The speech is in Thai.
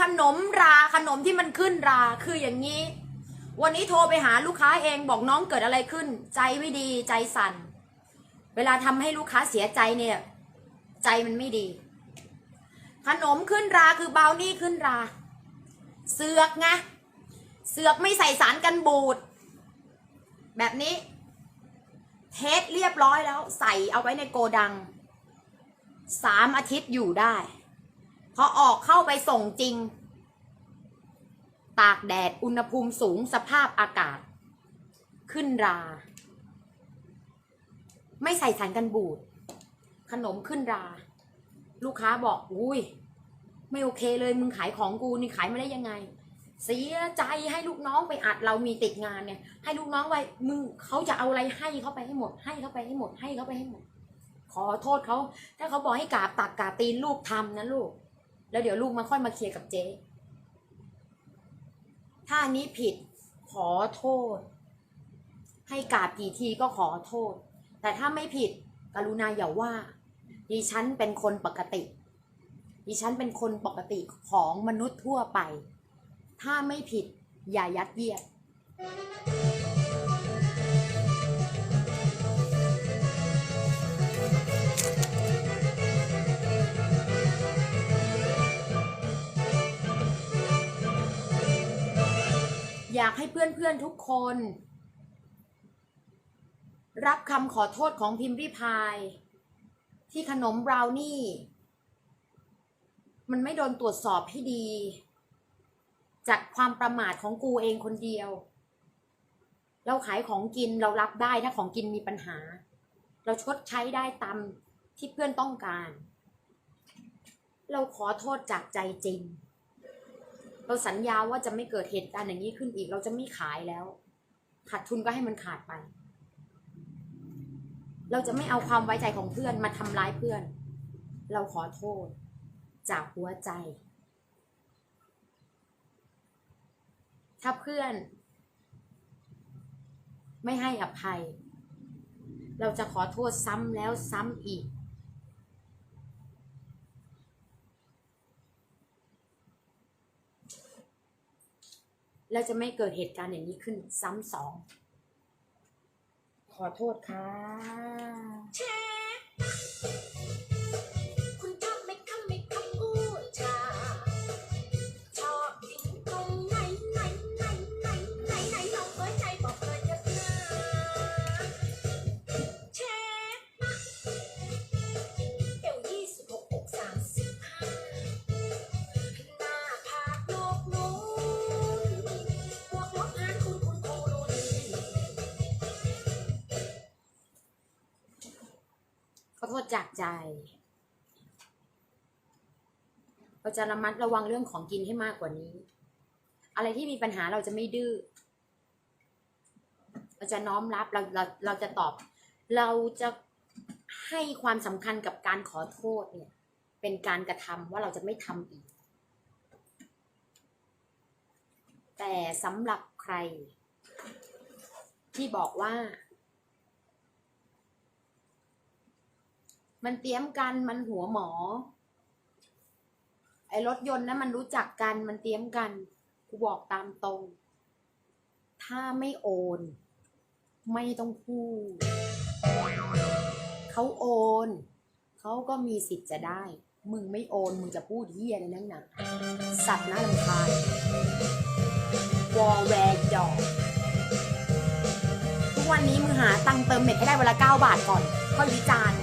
ขนมราขนมที่มันขึ้นราคืออย่างนี้ วันนี้โทรไปหาลูกค้าเองบอกน้องเกิดอะไรขึ้น ใจไม่ดีใจสั่น เวลาทำให้ลูกค้าเสียใจเนี่ย ใจมันไม่ดี ขนมขึ้นราคือบาวนี่ขึ้นรา เสือกไงเสือกไม่ใส่สารกันบูด แบบนี้ เทสเรียบร้อยแล้ว ใส่เอาไว้ในโกดังสามอาทิตย์อยู่ได้ พอออกเข้าไปส่งจริง ตากแดดอุณหภูมิสูงสภาพอากาศ ขึ้นรา ไม่ใส่สารกันบูด ขนมขึ้นรา ลูกค้าบอกอุ้ย ไม่โอเคเลยมึงขายของกูนี่ขายมาได้ยังไง เสียใจให้ลูกน้องไปอัดเรามีติดงานเนี่ย ให้ลูกน้องไว้มึงเขาจะเอาอะไรให้เขาไปให้หมด ให้เขาไปให้หมดให้เขาไปให้หมดขอโทษเขา ถ้าเขาบอกให้กราบตักกราบตีนลูกทำนะลูก แล้วเดี๋ยวลูกมาค่อยมาเคลียร์กับเจ๊ ถ้าอันนี้ผิดขอโทษ ให้กราบกี่ทีก็ขอโทษ แต่ถ้าไม่ผิดกรุณาอย่าว่า ดิฉันเป็นคนปกติ ดิฉันเป็นคนปกติของมนุษย์ทั่วไป ถ้าไม่ผิดอย่ายัดเยียด อยากให้เพื่อนๆทุกคน รับคำขอโทษของพิมพ์ริพาย ที่ขนมบราวนี่ มันไม่โดนตรวจสอบให้ดี จากความประมาทของกูเองคนเดียว เราขายของกินเรารับได้ถ้าของกินมีปัญหา เราชดใช้ได้ตามที่เพื่อนต้องการ เราขอโทษจากใจจริง เราสัญญาว่าจะไม่เกิดเหตุการณ์อย่างนี้ขึ้นอีก เราจะไม่ขายแล้วขาดทุนก็ให้มันขาดไป เราจะไม่เอาความไว้ใจของเพื่อนมาทำร้ายเพื่อน เราขอโทษ จากหัวใจ ถ้าเพื่อน ไม่ให้อภัย เราจะขอโทษซ้ำแล้วซ้ำอีก แล้วจะไม่เกิดเหตุการณ์อย่างนี้ขึ้นซ้ำสอง ขอโทษค่ะ โทษจากใจ เราจะระมัดระวังเรื่องของกินให้มากกว่านี้ อะไรที่มีปัญหาเราจะไม่ดื้อ เราจะน้อมรับเราเราเราจะตอบ เราจะให้ความสำคัญกับการขอโทษเนี่ย เป็นการกระทำว่าเราจะไม่ทำอีก แต่สำหรับใครที่บอกว่า มันเตรียมกันมันหัวหมอ ไอ้รถยนต์นั้นมันรู้จักกันมันเตรียมกันกูบอกตามตรง ถ้าไม่โอน ไม่ต้องพูดเขาโอน เขาก็มีสิทธิ์จะได้ มึงไม่โอน มึงจะพูดเฮียในนั่งหนาสัตว์น่ารำคาญวอแวร์ดอกทุกวันนี้มึงหาตังเติมเน็ตให้ได้เวลาเก้าบาทก่อนค่อยวิจารณ์